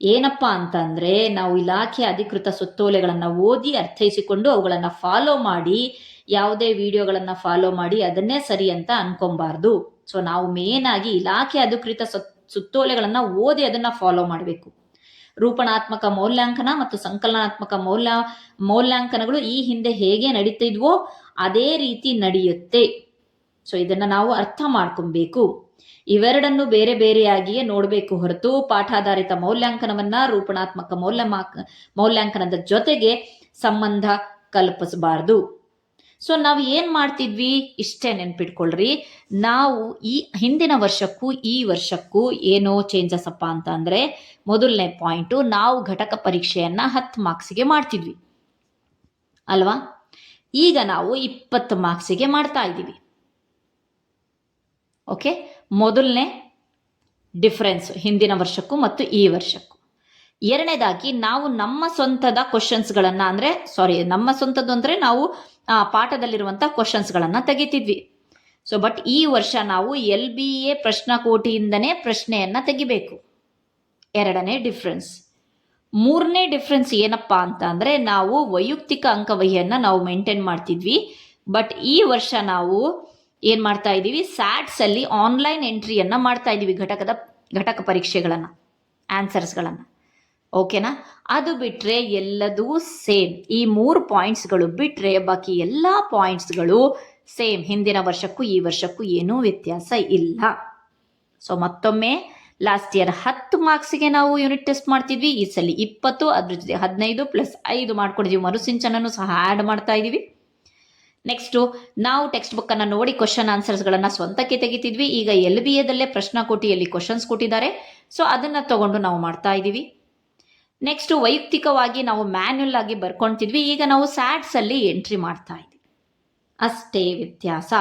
ಏನಪ್ಪ ಅಂತಂದರೆ ನಾವು ಇಲಾಖೆ ಅಧಿಕೃತ ಸುತ್ತೋಲೆಗಳನ್ನು ಓದಿ ಅರ್ಥೈಸಿಕೊಂಡು ಅವುಗಳನ್ನು ಫಾಲೋ ಮಾಡಿ, ಯಾವುದೇ ವಿಡಿಯೋಗಳನ್ನು ಫಾಲೋ ಮಾಡಿ ಅದನ್ನೇ ಸರಿ ಅಂತ ಅನ್ಕೊಬಾರ್ದು. ಸೊ ನಾವು ಮೇನ್ ಆಗಿ ಇಲಾಖೆ ಅಧಿಕೃತ ಸುತ್ತೋಲೆಗಳನ್ನು ಓದಿ ಅದನ್ನು ಫಾಲೋ ಮಾಡಬೇಕು. ರೂಪಣಾತ್ಮಕ ಮೌಲ್ಯಾಂಕನ ಮತ್ತು ಸಂಕಲನಾತ್ಮಕ ಮೌಲ್ಯ ಮೌಲ್ಯಾಂಕನಗಳು ಈ ಹಿಂದೆ ಹೇಗೆ ನಡೀತಿದ್ವೋ ಅದೇ ರೀತಿ ನಡೆಯುತ್ತೆ. ಸೊ ಇದನ್ನ ನಾವು ಅರ್ಥ ಮಾಡ್ಕೊಬೇಕು. ಇವೆರಡನ್ನು ಬೇರೆ ಬೇರೆಯಾಗಿಯೇ ನೋಡಬೇಕು ಹೊರತು ಪಾಠಾಧಾರಿತ ಮೌಲ್ಯಾಂಕನವನ್ನ ರೂಪಣಾತ್ಮಕ ಮೌಲ್ಯಮಾ ಮೌಲ್ಯಾಂಕನದ ಜೊತೆಗೆ ಸಂಬಂಧ ಕಲ್ಪಿಸಬಾರ್ದು. ಸೊ ನಾವು ಏನು ಮಾಡ್ತಿದ್ವಿ? ಇಷ್ಟೇ ನೆನ್ಪಿಟ್ಕೊಳ್ರಿ. ನಾವು ಈ ಹಿಂದಿನ ವರ್ಷಕ್ಕೂ, ಈ ವರ್ಷಕ್ಕೂ ಏನೋ ಚೇಂಜಸ್ ಅಪ್ಪ ಅಂತ ಅಂದರೆ ಮೊದಲನೇ ಪಾಯಿಂಟು ನಾವು ಘಟಕ ಪರೀಕ್ಷೆಯನ್ನು ಹತ್ತು ಮಾರ್ಕ್ಸಿಗೆ ಮಾಡ್ತಿದ್ವಿ. ಅಲ್ವಾ? ಈಗ ನಾವು ಇಪ್ಪತ್ತು ಮಾರ್ಕ್ಸಿಗೆ ಮಾಡ್ತಾ ಇದ್ದೀವಿ. ಓಕೆ ಮೊದಲನೇ ಡಿಫ್ರೆನ್ಸ್ ಹಿಂದಿನ ವರ್ಷಕ್ಕೂ ಮತ್ತು ಈ ವರ್ಷಕ್ಕೂ. ಎರಡನೇದಾಗಿ ನಾವು ನಮ್ಮ ಸ್ವಂತದ ಕ್ವಶನ್ಸ್ಗಳನ್ನು ಅಂದರೆ ಸಾರಿ ನಮ್ಮ ಸ್ವಂತದ್ದು ಅಂದರೆ ನಾವು ಪಾಠದಲ್ಲಿರುವಂಥ ಕ್ವಶನ್ಸ್ಗಳನ್ನು ತೆಗಿತಿದ್ವಿ. ಸೊ ಬಟ್ ಈ ವರ್ಷ ನಾವು ಎಲ್ ಬಿ ಎ ಪ್ರಶ್ನಕೋಟಿಯಿಂದನೇ ಪ್ರಶ್ನೆಯನ್ನು ತೆಗಿಬೇಕು. ಎರಡನೇ ಡಿಫ್ರೆನ್ಸ್ ಮೂರನೇ ಡಿಫ್ರೆನ್ಸ್ ಏನಪ್ಪ ಅಂತ ಅಂದರೆ ನಾವು ವೈಯಕ್ತಿಕ ಅಂಕವಹಿಯನ್ನು ನಾವು ಮೇಂಟೈನ್ ಮಾಡ್ತಿದ್ವಿ. ಬಟ್ ಈ ವರ್ಷ ನಾವು ಏನು ಮಾಡ್ತಾ ಇದ್ದೀವಿ? ಸ್ಯಾಟ್ಸಲ್ಲಿ ಆನ್ಲೈನ್ ಎಂಟ್ರಿಯನ್ನು ಮಾಡ್ತಾ ಇದ್ದೀವಿ ಘಟಕದ, ಘಟಕ ಪರೀಕ್ಷೆಗಳನ್ನು ಆನ್ಸರ್ಸ್ಗಳನ್ನು ಓಕೆನಾ ಅದು ಬಿಟ್ಟರೆ ಎಲ್ಲದೂ ಸೇಮ್ ಈ ಮೂರು ಪಾಯಿಂಟ್ಸ್ಗಳು ಬಿಟ್ಟರೆ ಬಾಕಿ ಎಲ್ಲ ಪಾಯಿಂಟ್ಸ್ಗಳು ಸೇಮ್ ಹಿಂದಿನ ವರ್ಷಕ್ಕೂ ಈ ವರ್ಷಕ್ಕೂ ಏನೂ ವ್ಯತ್ಯಾಸ ಇಲ್ಲ. ಸೊ ಮತ್ತೊಮ್ಮೆ ಲಾಸ್ಟ್ ಇಯರ್ ಹತ್ತು ಮಾರ್ಕ್ಸಿಗೆ ನಾವು ಯೂನಿಟ್ ಟೆಸ್ಟ್ ಮಾಡ್ತಿದ್ವಿ. ಈ ಸಲ ಇಪ್ಪತ್ತು, ಅದ್ರ ಜೊತೆ ಹದಿನೈದು ಪ್ಲಸ್ ಐದು ಮಾಡ್ಕೊಂಡಿದ್ವಿ ಮರುಸಿಂಚನೂ ಸಹ ಆ್ಯಡ್ ಮಾಡ್ತಾ ಇದ್ದೀವಿ ನೆಕ್ಸ್ಟು ನಾವು ಟೆಕ್ಸ್ಟ್ ಬುಕ್ಕನ್ನು ನೋಡಿ ಕ್ವಶನ್ ಆನ್ಸರ್ಸ್ಗಳನ್ನು ಸ್ವಂತಕ್ಕೆ ತೆಗಿತಿದ್ವಿ. ಈಗ ಎಲ್ ಬಿ ಎದಲ್ಲೇ ಪ್ರಶ್ನಾಕೋಟಿಯಲ್ಲಿ ಕ್ವಶನ್ಸ್ ಕೊಟ್ಟಿದ್ದಾರೆ. ಸೊ ಅದನ್ನು ತಗೊಂಡು ನಾವು ಮಾಡ್ತಾ ಇದ್ದೀವಿ ನೆಕ್ಸ್ಟ್ ವೈಯಕ್ತಿಕವಾಗಿ ನಾವು ಮ್ಯಾನ್ಯಲ್ ಆಗಿ ಬರ್ಕೊಳ್ತಿದ್ವಿ ಈಗ ನಾವು ಸ್ಯಾಟ್ಸಲ್ಲಿ ಎಂಟ್ರಿ ಮಾಡ್ತಾ ಇದ್ವಿ. ಅಷ್ಟೇ ವ್ಯತ್ಯಾಸ.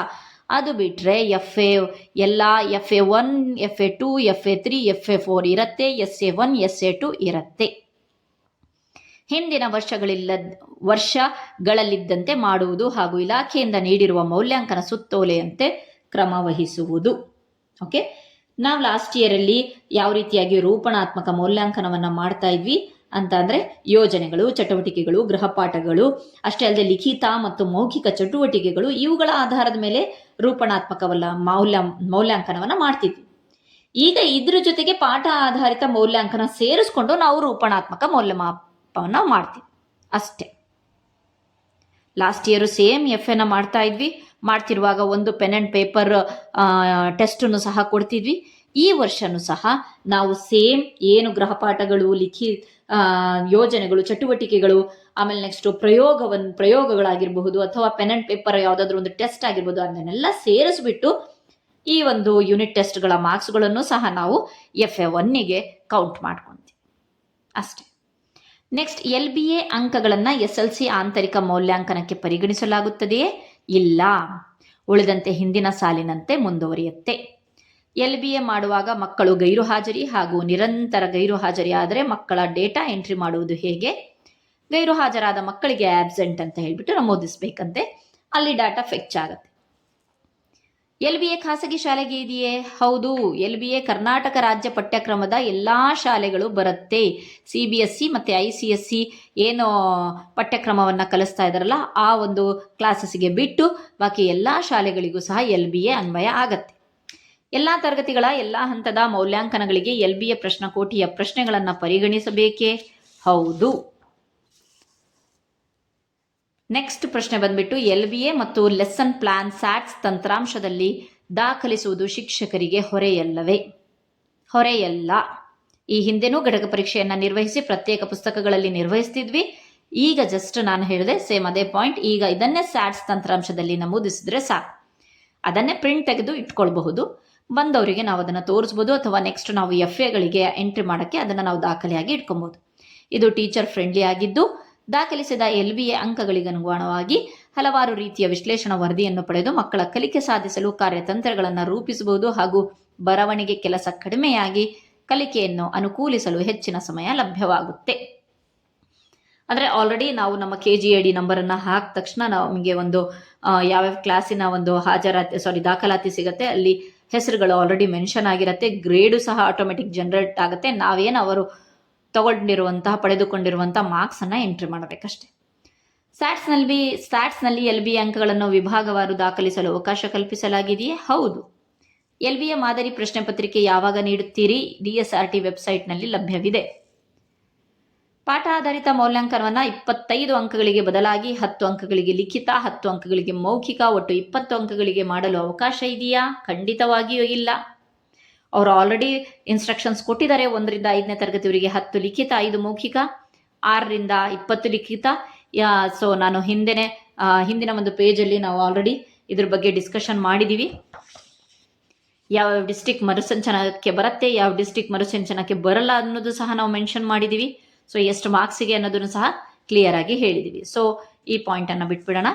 ಅದು ಬಿಟ್ಟರೆ ಎಫ್ ಎ ಎಲ್ಲ F A one F A two F A three F A four ಇರುತ್ತೆ. S A one S A two ಇರುತ್ತೆ. ಹಿಂದಿನ ವರ್ಷಗಳಿಲ್ಲ ವರ್ಷಗಳಲ್ಲಿದ್ದಂತೆ ಮಾಡುವುದು ಹಾಗೂ ಇಲಾಖೆಯಿಂದ ನೀಡಿರುವ ಮೌಲ್ಯಾಂಕನ ಸುತ್ತೋಲೆಯಂತೆ ಕ್ರಮವಹಿಸುವುದು ಓಕೆ ನಾವು ಲಾಸ್ಟ್ ಇಯರಲ್ಲಿ ಯಾವ ರೀತಿಯಾಗಿ ರೂಪಣಾತ್ಮಕ ಮೌಲ್ಯಾಂಕನವನ್ನು ಮಾಡ್ತಾ ಇದ್ವಿ ಅಂತ ಅಂದ್ರೆ ಯೋಜನೆಗಳು, ಚಟುವಟಿಕೆಗಳು ಗೃಹಪಾಠಗಳು ಅಷ್ಟೇ ಅಲ್ಲದೆ ಲಿಖಿತ ಮತ್ತು ಮೌಖಿಕ ಚಟುವಟಿಕೆಗಳು ಇವುಗಳ ಆಧಾರದ ಮೇಲೆ ರೂಪಣಾತ್ಮಕವಲ್ಲ, ಮೌಲ್ಯ, ಮೌಲ್ಯಾಂಕನವನ್ನು ಮಾಡ್ತಿದ್ವಿ. ಈಗ ಇದ್ರ ಜೊತೆಗೆ ಪಾಠ ಆಧಾರಿತ ಮೌಲ್ಯಾಂಕನ ಸೇರಿಸ್ಕೊಂಡು ನಾವು ರೂಪಣಾತ್ಮಕ ಮೌಲ್ಯಮಾಪನ ಮಾಡ್ತೀವಿ ಅಷ್ಟೇ. ಲಾಸ್ಟ್ ಇಯರು ಸೇಮ್ ಎಫ್ ಎನ ಮಾಡ್ತಾ ಇದ್ವಿ. ಮಾಡ್ತಿರುವಾಗ ಒಂದು ಪೆನ್ ಆ್ಯಂಡ್ ಪೇಪರ್ ಟೆಸ್ಟನ್ನು ಸಹ ಕೊಡ್ತಿದ್ವಿ. ಈ ವರ್ಷನೂ ಸಹ ನಾವು ಸೇಮ್ ಏನು ಗೃಹಪಾಠಗಳು ಲಿಖಿ ಯೋಜನೆಗಳು, ಚಟುವಟಿಕೆಗಳು, ಆಮೇಲೆ ನೆಕ್ಸ್ಟ್ ಪ್ರಯೋಗವನ್ನು ಪ್ರಯೋಗಗಳಾಗಿರಬಹುದು ಅಥವಾ ಪೆನ್ ಆ್ಯಂಡ್ ಪೇಪರ್ ಯಾವುದಾದ್ರೂ ಒಂದು ಟೆಸ್ಟ್ ಆಗಿರ್ಬೋದು ಅದನ್ನೆಲ್ಲ ಸೇರಿಸ್ಬಿಟ್ಟು ಈ ಒಂದು ಯೂನಿಟ್ ಟೆಸ್ಟ್ಗಳ ಮಾರ್ಕ್ಸ್ಗಳನ್ನು ಸಹ ನಾವು ಎಫ್ ಎ ಒನ್ನಿಗೆ ಕೌಂಟ್ ಮಾಡ್ಕೊತೀವಿ. ಅಷ್ಟೆ. ನೆಕ್ಸ್ಟ್ ಎಲ್ ಬಿ ಎ ಅಂಕಗಳನ್ನು ಎಸ್ ಎಲ್ ಸಿ ಆಂತರಿಕ ಮೌಲ್ಯಾಂಕನಕ್ಕೆ ಪರಿಗಣಿಸಲಾಗುತ್ತದೆಯೇ? ಇಲ್ಲ. ಉಳಿದಂತೆ ಹಿಂದಿನ ಸಾಲಿನಂತೆ ಮುಂದುವರಿಯುತ್ತೆ. ಎಲ್ ಬಿ ಎ ಮಾಡುವಾಗ ಮಕ್ಕಳು ಗೈರು ಹಾಜರಿ ಹಾಗೂ ನಿರಂತರ ಗೈರು ಹಾಜರಿ ಆದರೆ ಮಕ್ಕಳ ಡೇಟಾ ಎಂಟ್ರಿ ಮಾಡುವುದು ಹೇಗೆ? ಗೈರು ಹಾಜರಾದ ಮಕ್ಕಳಿಗೆ ಆಬ್ಸೆಂಟ್ ಅಂತ ಹೇಳಿಬಿಟ್ಟು ನಮೂದಿಸಬೇಕಂತೆ. ಅಲ್ಲಿ ಡಾಟಾ ಫೆಚ್ ಆಗುತ್ತೆ. ಎಲ್ ಬಿ ಎ ಖಾಸಗಿ ಶಾಲೆಗೆ ಇದೆಯೇ? ಹೌದು, ಎಲ್ ಬಿ ಎ ಕರ್ನಾಟಕ ರಾಜ್ಯ ಪಠ್ಯಕ್ರಮದ ಎಲ್ಲ ಶಾಲೆಗಳು ಬರುತ್ತೆ. ಸಿ ಬಿ ಎಸ್ ಸಿ ಮತ್ತು ಐ ಸಿ ಎಸ್ ಸಿ ಏನು ಪಠ್ಯಕ್ರಮವನ್ನು ಕಲಿಸ್ತಾ ಇದ್ದಾರಲ್ಲ, ಆ ಒಂದು ಕ್ಲಾಸಸ್ಗೆ ಬಿಟ್ಟು ಬಾಕಿ ಎಲ್ಲ ಶಾಲೆಗಳಿಗೂ ಸಹ ಎಲ್ ಬಿ ಎ ಅನ್ವಯ ಆಗತ್ತೆ. ಎಲ್ಲ ತರಗತಿಗಳ, ಎಲ್ಲ ಹಂತದ ಮೌಲ್ಯಾಂಕನಗಳಿಗೆ ಎಲ್ ಬಿ ಎ ಪ್ರಶ್ನಕೋಟಿಯ ಪ್ರಶ್ನೆಗಳನ್ನು ಪರಿಗಣಿಸಬೇಕೇ? ಹೌದು. ನೆಕ್ಸ್ಟ್ ಪ್ರಶ್ನೆ ಬಂದ್ಬಿಟ್ಟು, ಎಲ್ ವಿ ಎ ಮತ್ತು ಲೆಸನ್ ಪ್ಲಾನ್ ಸ್ಯಾಟ್ಸ್ ತಂತ್ರಾಂಶದಲ್ಲಿ ದಾಖಲಿಸುವುದು ಶಿಕ್ಷಕರಿಗೆ ಹೊರೆಯಲ್ಲವೇ? ಹೊರೆಯಲ್ಲ. ಈ ಹಿಂದೆನೂ ಘಟಕ ಪರೀಕ್ಷೆಯನ್ನು ನಿರ್ವಹಿಸಿ ಪ್ರತ್ಯೇಕ ಪುಸ್ತಕಗಳಲ್ಲಿ ನಿರ್ವಹಿಸ್ತಿದ್ವಿ. ಈಗ ಜಸ್ಟ್ ನಾನು ಹೇಳಿದೆ ಸೇಮ್ ಅದೇ ಪಾಯಿಂಟ್ ಈಗ ಇದನ್ನೇ ಸ್ಯಾಟ್ಸ್ ತಂತ್ರಾಂಶದಲ್ಲಿ ನಮೂದಿಸಿದ್ರೆ ಸಾಕು. ಅದನ್ನೇ ಪ್ರಿಂಟ್ ತೆಗೆದು ಇಟ್ಕೊಳ್ಬಹುದು. ಬಂದವರಿಗೆ ನಾವು ಅದನ್ನು ತೋರಿಸ್ಬೋದು, ಅಥವಾ ನೆಕ್ಸ್ಟ್ ನಾವು ಎಫ್ ಎಗಳಿಗೆ ಎಂಟ್ರಿ ಮಾಡೋಕ್ಕೆ ಅದನ್ನು ನಾವು ದಾಖಲೆಯಾಗಿ ಇಟ್ಕೊಬೋದು ಇದು ಟೀಚರ್ ಫ್ರೆಂಡ್ಲಿ ಆಗಿದ್ದು ದಾಖಲಿಸಿದ ಎಲ್ ಬಿ ಎ ಅಂಕಗಳಿಗನುಗುಣವಾಗಿ ಹಲವಾರು ರೀತಿಯ ವಿಶ್ಲೇಷಣಾ ವರದಿಯನ್ನು ಪಡೆದು ಮಕ್ಕಳ ಕಲಿಕೆ ಸಾಧಿಸಲು ಕಾರ್ಯತಂತ್ರಗಳನ್ನು ರೂಪಿಸಬಹುದು ಹಾಗೂ ಬರವಣಿಗೆ ಕೆಲಸ ಕಡಿಮೆಯಾಗಿ ಕಲಿಕೆಯನ್ನು ಅನುಕೂಲಿಸಲು ಹೆಚ್ಚಿನ ಸಮಯ ಲಭ್ಯವಾಗುತ್ತೆ. ಅಂದರೆ ಆಲ್ರೆಡಿ ನಾವು ನಮ್ಮ ಕೆ ಜಿ ಎ ಡಿ ನಂಬರನ್ನು ಹಾಕಿದ ತಕ್ಷಣ ನಮಗೆ ಒಂದು ಯಾವ ಯಾವ್ಯಾವ ಕ್ಲಾಸಿನ ಒಂದು ಹಾಜರಾತಿ ಸಾರಿ ದಾಖಲಾತಿ ಸಿಗುತ್ತೆ, ಅಲ್ಲಿ ಹೆಸರುಗಳು ಆಲ್ರೆಡಿ ಮೆನ್ಷನ್ ಆಗಿರುತ್ತೆ ಗ್ರೇಡು ಸಹ ಆಟೋಮೆಟಿಕ್ ಜನರೇಟ್ ಆಗುತ್ತೆ. ನಾವೇನು ಅವರು ತಗೊಂಡಿರುವಂತಹ ಪಡೆದುಕೊಂಡಿರುವಂತಹ ಮಾರ್ಕ್ಸನ್ನು ಎಂಟ್ರಿ ಮಾಡಬೇಕಷ್ಟೆ. ಸ್ಯಾಟ್ಸ್ನಲ್ಲಿ ಸ್ಯಾಟ್ಸ್ನಲ್ಲಿ ಎಲ್ ಬಿ ಅಂಕಗಳನ್ನು ವಿಭಾಗವಾರು ದಾಖಲಿಸಲು ಅವಕಾಶ ಕಲ್ಪಿಸಲಾಗಿದೆಯೇ? ಹೌದು. ಎಲ್ ಬಿಯ ಮಾದರಿ ಪ್ರಶ್ನೆ ಪತ್ರಿಕೆ ಯಾವಾಗ ನೀಡುತ್ತೀರಿ? ಡಿ ಎಸ್ ಆರ್ ಟಿ ವೆಬ್ಸೈಟ್ನಲ್ಲಿ ಲಭ್ಯವಿದೆ. ಪಾಠ ಆಧಾರಿತ ಮೌಲ್ಯಾಂಕನವನ್ನು ಇಪ್ಪತ್ತೈದು ಅಂಕಗಳಿಗೆ ಬದಲಾಗಿ, ಹತ್ತು ಅಂಕಗಳಿಗೆ ಲಿಖಿತ, ಹತ್ತು ಅಂಕಗಳಿಗೆ ಮೌಖಿಕ, ಒಟ್ಟು ಇಪ್ಪತ್ತು ಅಂಕಗಳಿಗೆ ಮಾಡಲು ಅವಕಾಶ ಇದೆಯಾ? ಖಂಡಿತವಾಗಿಯೂ ಇಲ್ಲ. ಅವರು ಆಲ್ರೆಡಿ ಇನ್ಸ್ಟ್ರಕ್ಷನ್ಸ್ ಕೊಟ್ಟಿದ್ದಾರೆ, ಒಂದರಿಂದ ಐದನೇ ತರಗತಿಯವರಿಗೆ ಹತ್ತು ಲಿಖಿತ, ಐದು ಮೌಖಿಕ, ಆರರಿಂದ ಇಪ್ಪತ್ತು ಲಿಖಿತ. ಸೊ ನಾನು ಹಿಂದೆನೆ ಹಿಂದಿನ ಒಂದು ಪೇಜಲ್ಲಿ ನಾವು ಆಲ್ರೆಡಿ ಇದ್ರ ಬಗ್ಗೆ ಡಿಸ್ಕಷನ್ ಮಾಡಿದ್ದೀವಿ ಯಾವ ಡಿಸ್ಟಿಕ್ ಮರುಸಂಚನಕ್ಕೆ ಬರುತ್ತೆ, ಯಾವ ಡಿಸ್ಟಿಕ್ ಮರುಸಂಚನಕ್ಕೆ ಬರಲ್ಲ ಅನ್ನೋದು ಸಹ ನಾವು ಮೆನ್ಷನ್ ಮಾಡಿದ್ದೀವಿ ಸೊ ಎಷ್ಟು ಮಾರ್ಕ್ಸಿಗೆ ಅನ್ನೋದನ್ನು ಸಹ ಕ್ಲಿಯರ್ ಆಗಿ ಹೇಳಿದ್ದೀವಿ ಸೊ ಈ ಪಾಯಿಂಟನ್ನು ಬಿಟ್ಬಿಡೋಣ.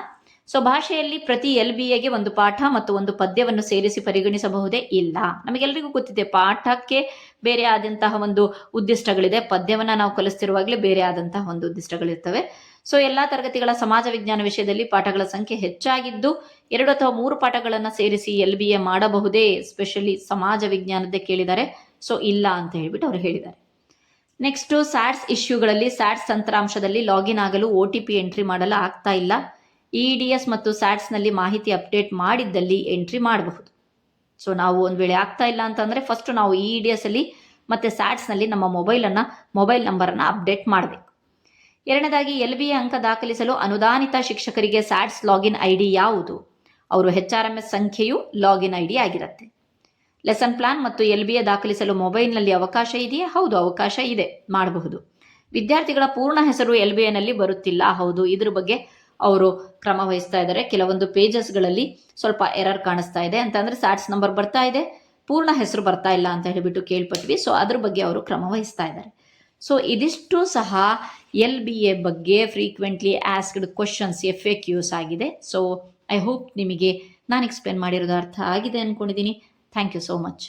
ಸೊ ಭಾಷೆಯಲ್ಲಿ ಪ್ರತಿ ಎಲ್ ಬಿ ಎಗೆ ಒಂದು ಪಾಠ ಮತ್ತು ಒಂದು ಪದ್ಯವನ್ನು ಸೇರಿಸಿ ಪರಿಗಣಿಸಬಹುದೇ? ಇಲ್ಲ. ನಮಗೆಲ್ಲರಿಗೂ ಗೊತ್ತಿದೆ, ಪಾಠಕ್ಕೆ ಬೇರೆ ಆದಂತಹ ಒಂದು ಉದ್ದಿಷ್ಟಗಳಿದೆ. ಪದ್ಯವನ್ನ ನಾವು ಕಲಿಸ್ತಿರುವಾಗಲೇ ಬೇರೆ ಆದಂತಹ ಒಂದು ಉದ್ದಿಷ್ಟಗಳಿರ್ತವೆ. ಸೊ ಎಲ್ಲಾ ತರಗತಿಗಳ ಸಮಾಜ ವಿಜ್ಞಾನ ವಿಷಯದಲ್ಲಿ ಪಾಠಗಳ ಸಂಖ್ಯೆ ಹೆಚ್ಚಾಗಿದ್ದು, ಎರಡು ಅಥವಾ ಮೂರು ಪಾಠಗಳನ್ನು ಸೇರಿಸಿ ಎಲ್ ಬಿ ಎ ಮಾಡಬಹುದೇ? ಸ್ಪೆಷಲಿ ಸಮಾಜ ವಿಜ್ಞಾನದ್ದೇ ಕೇಳಿದ್ದಾರೆ. ಸೊ ಇಲ್ಲ ಅಂತ ಹೇಳ್ಬಿಟ್ಟು ಅವರು ಹೇಳಿದ್ದಾರೆ. ನೆಕ್ಸ್ಟ್ ಸ್ಯಾಟ್ಸ್ ಇಶ್ಯೂಗಳಲ್ಲಿ ಸ್ಯಾಟ್ಸ್ ತಂತ್ರಾಂಶದಲ್ಲಿ ಲಾಗಿನ್ ಆಗಲು ಒ ಟಿ ಪಿ ಎಂಟ್ರಿ ಮಾಡಲು ಆಗ್ತಾ ಇಲ್ಲ. ಇ ಡಿ ಎಸ್ ಮತ್ತು ಸ್ಯಾಟ್ಸ್ನಲ್ಲಿ ಮಾಹಿತಿ ಅಪ್ಡೇಟ್ ಮಾಡಿದ್ದಲ್ಲಿ ಎಂಟ್ರಿ ಮಾಡಬಹುದು. ಸೊ ನಾವು ಒಂದು ವೇಳೆ ಆಗ್ತಾ ಇಲ್ಲ ಅಂತಂದರೆ ಫಸ್ಟ್ ನಾವು ಇ ಡಿ ಎಸ್ ಅಲ್ಲಿ ಮತ್ತು ಸ್ಯಾಟ್ಸ್ನಲ್ಲಿ ನಮ್ಮ ಮೊಬೈಲನ್ನು ಮೊಬೈಲ್ ನಂಬರನ್ನು ಅಪ್ಡೇಟ್ ಮಾಡಬೇಕು. ಎರಡನೇದಾಗಿ ಎಲ್ ಬಿ ಅಂಕ ದಾಖಲಿಸಲು ಅನುದಾನಿತ ಶಿಕ್ಷಕರಿಗೆ ಸ್ಯಾಟ್ಸ್ ಲಾಗಿನ್ ಐ ಡಿ ಯಾವುದು? ಅವರು ಹೆಚ್ ಆರ್ ಎಂ ಎಸ್ ಸಂಖ್ಯೆಯು ಲಾಗಿನ್ ಐ ಡಿ ಆಗಿರುತ್ತೆ. ಲೆಸನ್ ಪ್ಲಾನ್ ಮತ್ತು ಎಲ್ ಬಿ ಎ ದಾಖಲಿಸಲು ಮೊಬೈಲ್ನಲ್ಲಿ ಅವಕಾಶ ಇದೆಯೇ? ಹೌದು, ಅವಕಾಶ ಇದೆ. ಮಾಡಬಹುದು. ವಿದ್ಯಾರ್ಥಿಗಳ ಪೂರ್ಣ ಹೆಸರು ಎಲ್ ಬಿ ಎನಲ್ಲಿ ಬರುತ್ತಿಲ್ಲ. ಹೌದು, ಇದ್ರ ಬಗ್ಗೆ ಅವರು ಕ್ರಮ ವಹಿಸ್ತಾ ಇದ್ದಾರೆ. ಕೆಲವೊಂದು ಪೇಜಸ್ಗಳಲ್ಲಿ ಸ್ವಲ್ಪ ಎರರ್ ಕಾಣಿಸ್ತಾ ಇದೆ. ಅಂತಂದ್ರೆ ಸ್ಯಾಟ್ಸ್ ನಂಬರ್ ಬರ್ತಾ ಇದೆ. ಪೂರ್ಣ ಹೆಸರು ಬರ್ತಾ ಇಲ್ಲ ಅಂತ ಹೇಳಿಬಿಟ್ಟು ಕೇಳ್ಪಟ್ವಿ. ಸೊ ಅದ್ರ ಬಗ್ಗೆ ಅವರು ಕ್ರಮ ವಹಿಸ್ತಾ ಇದ್ದಾರೆ. ಸೊ ಇದಿಷ್ಟು ಸಹ ಎಲ್ ಬಿ ಎ ಬಗ್ಗೆ frequently asked questions F A Qs ಆಗಿದೆ. ಸೊ ಐ ಹೋಪ್ ನಿಮಗೆ ನಾನು ಎಕ್ಸ್ಪ್ಲೇನ್ ಮಾಡಿರೋದು ಅರ್ಥ ಆಗಿದೆ ಅಂದ್ಕೊಂಡಿದ್ದೀನಿ ಥ್ಯಾಂಕ್ ಯು ಸೋ ಮಚ್